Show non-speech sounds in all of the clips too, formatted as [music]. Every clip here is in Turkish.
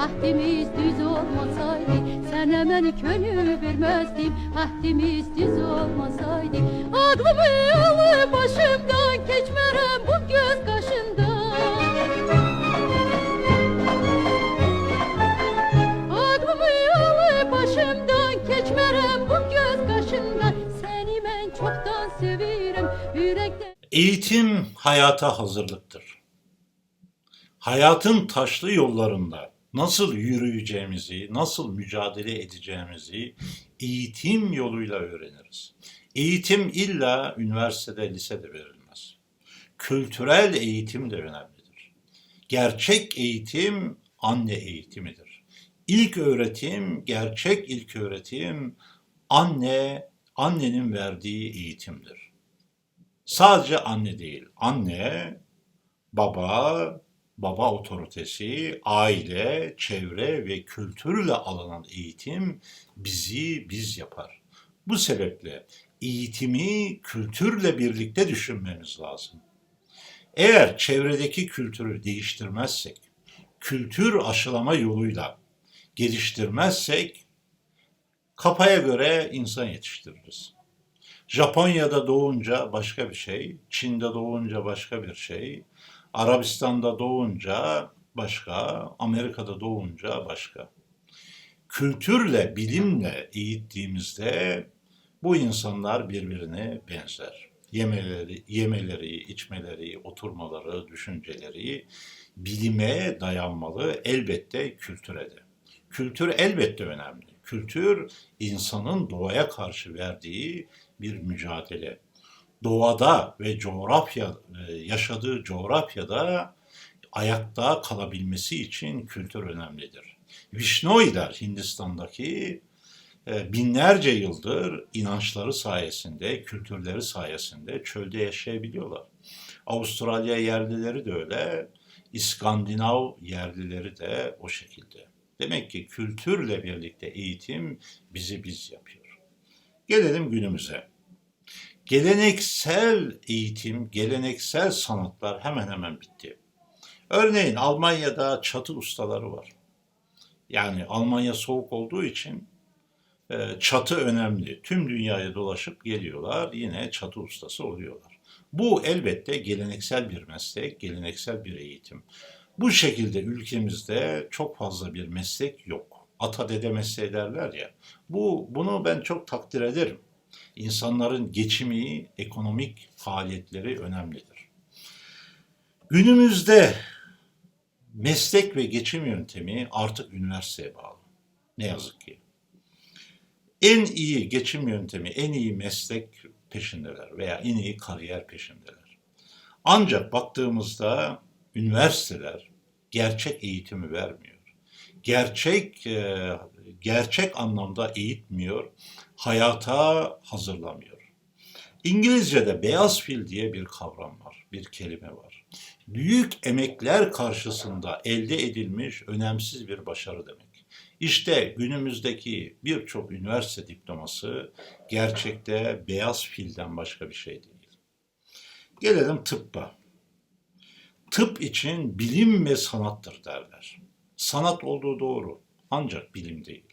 Ahdimiz düz olmasaydı Sen hemen gönül vermezdim Ahdimiz düz olmasaydı Aklımı alıp başımdan Geçmerem bu göz kaşından Aklımı alıp başımdan Geçmerem bu göz kaşından Seni ben çoktan severim Yürekten Eğitim hayata hazırlıktır. Hayatın taşlı yollarında nasıl yürüyeceğimizi, nasıl mücadele edeceğimizi eğitim yoluyla öğreniriz. Eğitim illa üniversitede, lisede verilmez. Kültürel eğitim de önemlidir. Gerçek eğitim anne eğitimidir. İlk öğretim, gerçek ilk öğretim anne, annenin verdiği eğitimdir. Sadece anne değil. Anne, baba, baba otoritesi, aile, çevre ve kültürle alınan eğitim bizi biz yapar. Bu sebeple eğitimi kültürle birlikte düşünmemiz lazım. Eğer çevredeki kültürü değiştirmezsek, kültür aşılama yoluyla geliştirmezsek, kafaya göre insan yetiştiririz. Japonya'da doğunca başka bir şey, Çin'de doğunca başka bir şey, Arabistan'da doğunca başka, Amerika'da doğunca başka. Kültürle, bilimle eğittiğimizde bu insanlar birbirine benzer. Yemeleri, yemeleri, içmeleri, oturmaları, düşünceleri bilime dayanmalı elbette kültüre de. Kültür elbette önemli. Kültür insanın doğaya karşı verdiği bir mücadele. Doğada ve coğrafya e, yaşadığı coğrafyada ayakta kalabilmesi için kültür önemlidir. Vişnoiler Hindistan'daki e, binlerce yıldır inançları sayesinde, kültürleri sayesinde çölde yaşayabiliyorlar. Avustralya yerlileri de öyle, İskandinav yerlileri de o şekilde. Demek ki kültürle birlikte eğitim bizi biz yapıyor. Gelelim günümüze. Geleneksel eğitim, geleneksel sanatlar hemen hemen bitti. Örneğin Almanya'da çatı ustaları var. Yani Almanya soğuk olduğu için e, çatı önemli. Tüm dünyaya dolaşıp geliyorlar, yine çatı ustası oluyorlar. Bu elbette geleneksel bir meslek, geleneksel bir eğitim. Bu şekilde ülkemizde çok fazla bir meslek yok. Ata dede mesleği derler ya. Bu bunu ben çok takdir ederim. İnsanların geçimi, ekonomik faaliyetleri önemlidir. Günümüzde meslek ve geçim yöntemi artık üniversiteye bağlı. Ne yazık ki. En iyi geçim yöntemi, en iyi meslek peşindeler veya en iyi kariyer peşindeler. Ancak baktığımızda üniversiteler gerçek eğitimi vermiyor. Gerçek e, gerçek anlamda eğitmiyor, hayata hazırlamıyor. İngilizce'de beyaz fil diye bir kavram var, bir kelime var. Büyük emekler karşısında elde edilmiş önemsiz bir başarı demek. İşte günümüzdeki birçok üniversite diploması gerçekte beyaz filden başka bir şey değil. Gelelim tıbba. Tıp için bilim ve sanattır derler. Sanat olduğu doğru ancak bilim değil.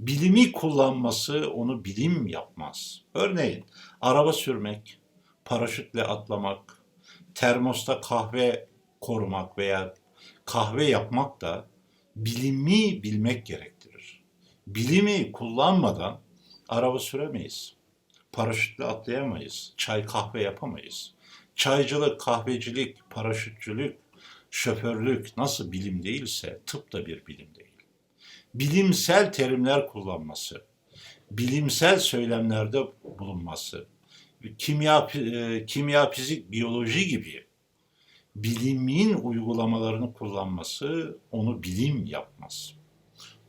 Bilimi kullanması onu bilim yapmaz. Örneğin araba sürmek, paraşütle atlamak, termosta kahve korumak veya kahve yapmak da bilimi bilmek gerektirir. Bilimi kullanmadan araba süremeyiz. Paraşütle atlayamayız. Çay kahve yapamayız. Çaycılık, kahvecilik, paraşütçülük, şoförlük nasıl bilim değilse tıp da bir bilim değil. Bilimsel terimler kullanması, bilimsel söylemlerde bulunması, kimya, e, kimya, fizik, biyoloji gibi bilimin uygulamalarını kullanması onu bilim yapmaz.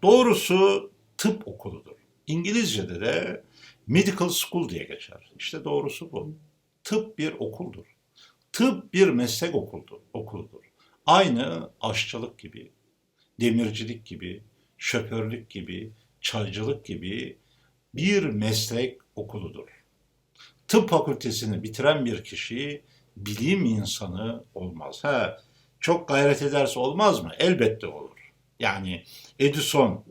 Doğrusu tıp okuludur. İngilizce'de de medical school diye geçer. İşte doğrusu bu. Tıp bir okuldur. Tıp bir meslek okuldur, okuludur. Aynı aşçılık gibi, demircilik gibi, şoförlük gibi, çaycılık gibi bir meslek okuludur. tıp fakültesini bitiren bir kişi bilim insanı olmaz. Ha, çok gayret ederse olmaz mı? Elbette olur. Yani Edison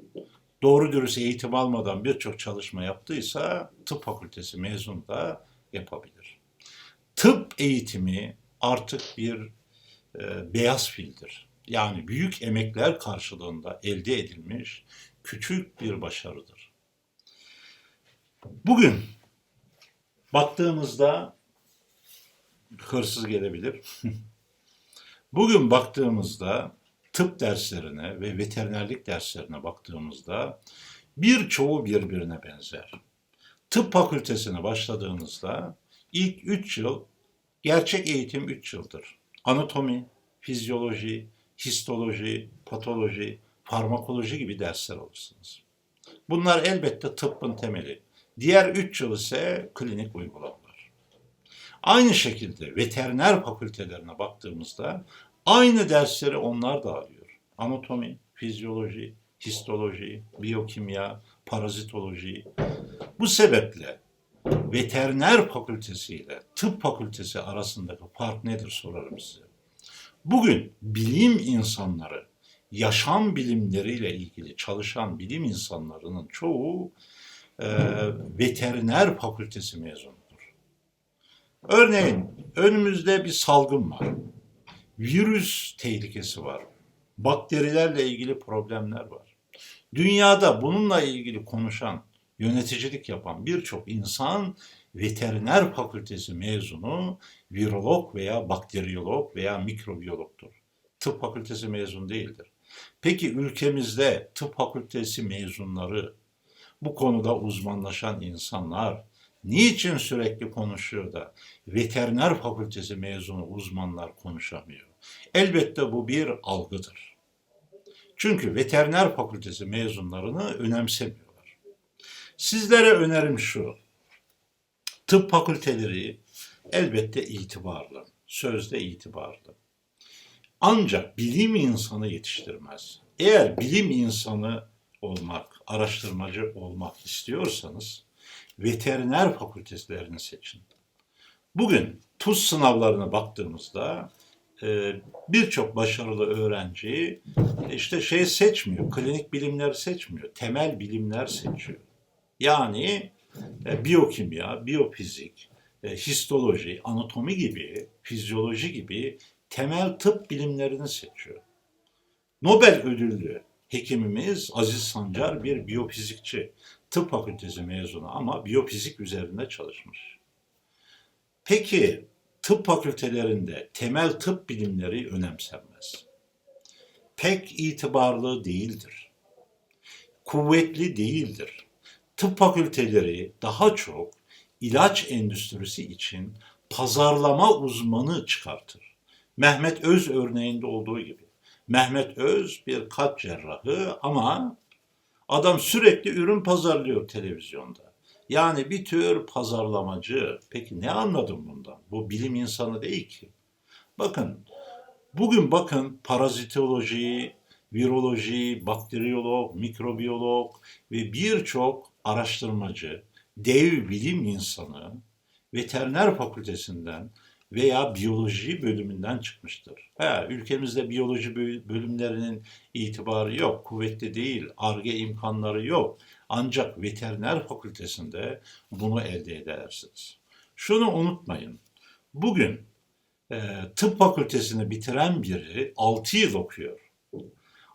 doğru dürüst eğitim almadan birçok çalışma yaptıysa tıp fakültesi mezunu da yapabilir. Tıp eğitimi artık bir e, beyaz fildir. Yani büyük emekler karşılığında elde edilmiş küçük bir başarıdır. Bugün baktığımızda hırsız gelebilir. [laughs] Bugün baktığımızda tıp derslerine ve veterinerlik derslerine baktığımızda birçoğu birbirine benzer. Tıp fakültesine başladığınızda ilk 3 yıl gerçek eğitim 3 yıldır. Anatomi, fizyoloji, histoloji, patoloji, farmakoloji gibi dersler alırsınız. Bunlar elbette tıbbın temeli. Diğer 3 yıl ise klinik uygulamalar. Aynı şekilde veteriner fakültelerine baktığımızda aynı dersleri onlar da alıyor. Anatomi, fizyoloji, histoloji, biyokimya, parazitoloji. Bu sebeple veteriner fakültesi ile tıp fakültesi arasındaki fark nedir sorarım size. Bugün bilim insanları, yaşam bilimleriyle ilgili çalışan bilim insanlarının çoğu e, veteriner fakültesi mezunudur. Örneğin önümüzde bir salgın var. Virüs tehlikesi var. Bakterilerle ilgili problemler var. Dünyada bununla ilgili konuşan, yöneticilik yapan birçok insan veteriner fakültesi mezunu virolog veya bakteriyolog veya mikrobiyologtur. Tıp fakültesi mezun değildir. Peki ülkemizde tıp fakültesi mezunları, bu konuda uzmanlaşan insanlar niçin sürekli konuşuyor da veteriner fakültesi mezunu uzmanlar konuşamıyor? Elbette bu bir algıdır. Çünkü veteriner fakültesi mezunlarını önemsemiyorlar. Sizlere önerim şu. Tıp fakülteleri elbette itibarlı, sözde itibarlı. Ancak bilim insanı yetiştirmez. Eğer bilim insanı olmak, araştırmacı olmak istiyorsanız veteriner fakültelerini seçin. Bugün TUS sınavlarına baktığımızda e, birçok başarılı öğrenci işte şey seçmiyor, klinik bilimler seçmiyor, temel bilimler seçiyor. Yani e, biyokimya, biyofizik, e, histoloji, anatomi gibi, fizyoloji gibi temel tıp bilimlerini seçiyor. Nobel ödüllü hekimimiz Aziz Sancar bir biyofizikçi, tıp fakültesi mezunu ama biyofizik üzerinde çalışmış. Peki tıp fakültelerinde temel tıp bilimleri önemsenmez. Pek itibarlı değildir. Kuvvetli değildir. Tıp fakülteleri daha çok ilaç endüstrisi için pazarlama uzmanı çıkartır. Mehmet Öz örneğinde olduğu gibi. Mehmet Öz bir kalp cerrahı ama adam sürekli ürün pazarlıyor televizyonda. Yani bir tür pazarlamacı. Peki ne anladım bundan? Bu bilim insanı değil ki. Bakın, bugün bakın parazitoloji, viroloji, bakteriyolog, mikrobiyolog ve birçok araştırmacı, dev bilim insanı veteriner fakültesinden veya biyoloji bölümünden çıkmıştır. He, ülkemizde biyoloji bö- bölümlerinin itibarı yok, kuvvetli değil, arge imkanları yok. Ancak veteriner fakültesinde bunu elde edersiniz. Şunu unutmayın. Bugün e, tıp fakültesini bitiren biri 6 yıl okuyor.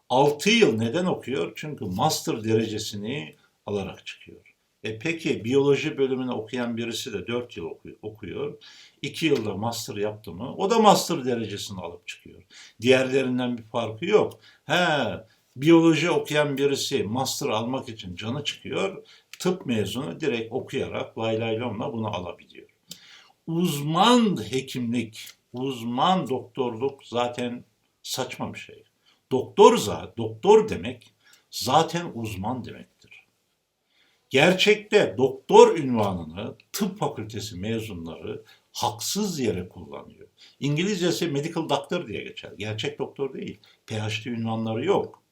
6 yıl neden okuyor? Çünkü master derecesini alarak çıkıyor. E peki biyoloji bölümünü okuyan birisi de 4 yıl oku- okuyor. 2 yılda master yaptı mı? O da master derecesini alıp çıkıyor. Diğerlerinden bir farkı yok. He, biyoloji okuyan birisi master almak için canı çıkıyor. Tıp mezunu direkt okuyarak lay lay bunu alabiliyor. Uzman hekimlik, uzman doktorluk zaten saçma bir şey. Doktor za, doktor demek zaten uzman demektir. Gerçekte doktor ünvanını tıp fakültesi mezunları haksız yere kullanıyor. İngilizcesi medical doctor diye geçer. Gerçek doktor değil. PhD ünvanları yok.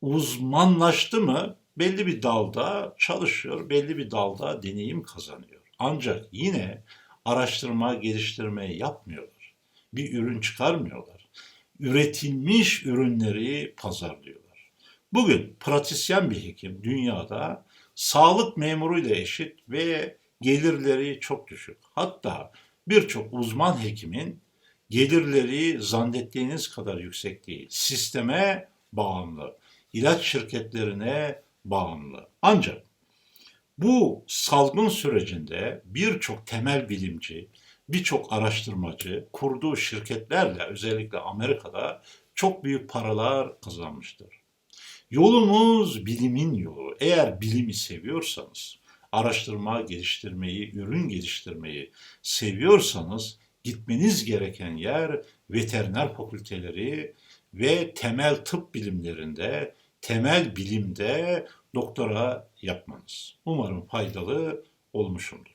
Uzmanlaştı mı belli bir dalda çalışıyor, belli bir dalda deneyim kazanıyor. Ancak yine araştırma, geliştirme yapmıyorlar. Bir ürün çıkarmıyorlar. Üretilmiş ürünleri pazarlıyorlar. Bugün pratisyen bir hekim dünyada sağlık memuruyla eşit ve gelirleri çok düşük. Hatta birçok uzman hekimin gelirleri zannettiğiniz kadar yüksek değil. Sisteme bağımlı, ilaç şirketlerine bağımlı. Ancak bu salgın sürecinde birçok temel bilimci, birçok araştırmacı kurduğu şirketlerle özellikle Amerika'da çok büyük paralar kazanmıştır. Yolumuz bilimin yolu. Eğer bilimi seviyorsanız, araştırma, geliştirmeyi, ürün geliştirmeyi seviyorsanız gitmeniz gereken yer veteriner fakülteleri ve temel tıp bilimlerinde, temel bilimde doktora yapmanız. Umarım faydalı olmuşumdur.